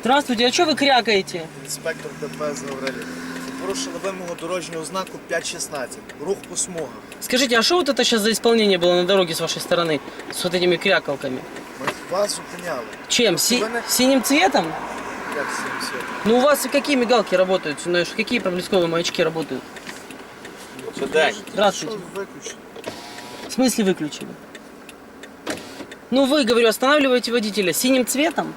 Здравствуйте, а что вы крякаете? Інспектор ДПС Гаврилів. Порушили вимогу дорожнього знаку 5.16. Рух по смугах. Скажите, а что вот это сейчас за исполнение было на дороге с вашей стороны? С вот этими крякалками? Ми вас зупиняли. Чем? Си- Вы на- синим цветом? Як всім світом? Ну у вас какие мигалки работают? Ну, какие проблесковые маячки работают? Чудак. Здравствуйте. Що виключено? В смысле выключили? Ну вы, говорю, останавливаете водителя синим цветом?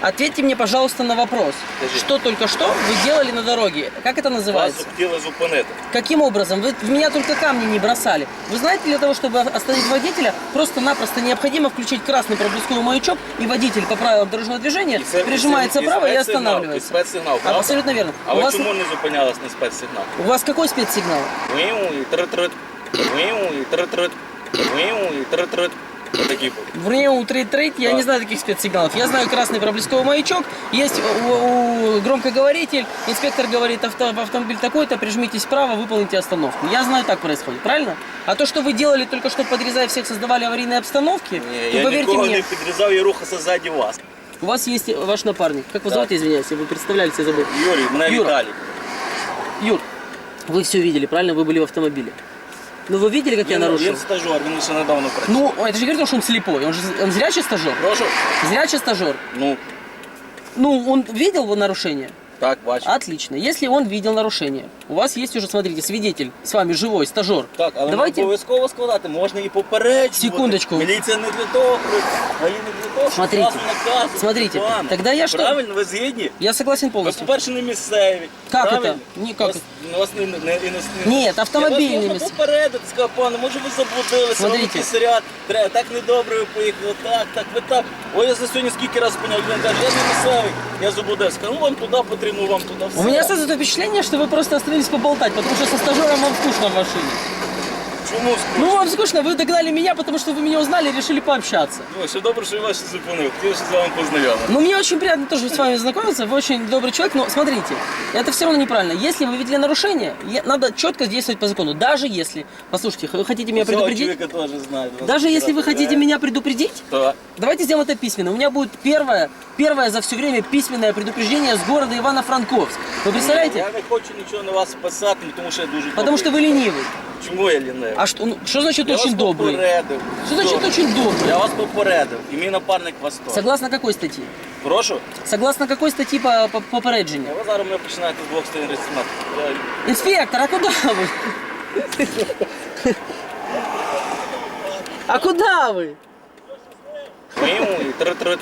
Ответьте мне, пожалуйста, на вопрос. Скажи. Что только что вы делали на дороге? Как это Вас называется? хотіли зупинити. Каким образом? Вы в меня только камни не бросали. Вы знаете, для того, чтобы остановить водителя, просто-напросто необходимо включить красный проблесковый маячок, и водитель по правилам дорожного движения І це- прижимается і вправо и спецсигнал, останавливается. І спецсигнал, А, правда? абсолютно верно. А у, ви вас, чому не зупинялись на спецсигнал? у вас какой спецсигнал? Виу, і три-три, виу, і три-три, виу, і три-три. Отакі були. В РНЕУ 3.3 я Да. не знаю таких спецсигналов. Я знаю красный проблесковый маячок, есть у, у- громкоговоритель, инспектор говорит, авто, автомобиль такой-то, прижмитесь вправо, выполните остановку. Я знаю, так происходит, правильно? А то, что вы делали только что, подрезая всех, создавали аварийные обстановки, Ні, ну, я поверьте нікого мне, не підрізав, я рухався ззаді вас. у вас есть ваш напарник. Как вы Да. зовут, извиняюсь, вы представлялись, я забыл. Юрій, мене Юра. Віталій. Юр, вы все видели, правильно? Вы были в автомобиле. Ну вы видели, как я Він, нарушил? він стажер, він ще недавно працює. Ну, это же не говорит, что он слепой, он же он зрячий стажер. Прошу? Зрячий стажер. Ну, Ну, он видел его нарушение? так, бачу. Отлично. Если он видел нарушение, у вас есть уже, смотрите, свидетель с вами живой, стажер. Так, але Давайте- не обов'язково складати, можна і попереджувати. Секундочку. Міліція не для того, а і не для того, щоб Смотрите. вас наказувати. Смотрите, Пане. тогда я что- Правильно, ви згідні? Я согласен Ви, полностью. по-перше, не місцеві. Как правильно? это? Ні, как вас, вас не, не, не, не, Нет, автомобильні Я вас можна місцеві. попередити, сказав, пане, може ви заблудилися, вам Смотрите. якийсь ряд, треба, так недобре ви поїхали, так, так, ви так. Ой, я за сьогодні скільки разів поняв, він каже, я не місцевий, я заблудився. Ну вам туди потрібно, вам все. У меня сразу впечатление, что вы просто остановились поболтать, потому что со стажером вам скучно в машине. Чому скучно? Ну, вам скучно, вы догнали меня, потому что вы меня узнали и решили пообщаться. Ну, ще добре, що я вас ще зупинив, хотів, що з вами познайомити. Ну, мне очень приятно тоже с вами знакомиться, вы очень добрый человек, но смотрите, это все равно неправильно. Если вы видели нарушение, е- надо четко действовать по закону. Даже если, послушайте, вы хотите меня Цього предупредить, чоловіка теж знаю. даже если вы хотите меня предупредить, То, Давайте сделаем это письменно. У меня будет первое, первое за все время письменное предупреждение с города Ивано-Франковск. Вы представляете? Я не хочу нічого на вас писати, ну, тому що я дуже Потому что добрий. вы ленивый. Чому я лінивий? А что, ну, что значит я очень вас добрый? попередив. Что значит Добре. очень добрый? Я вас попередив, і мій напарник вас теж. Согласно какой статьи? Прошу. Согласно какой статьи по, по попереджению? Ви зараз мене починаєте з двох сторін розтинати. Я- Инспектор, а куда вы? А куда вы? Виу, і три-три,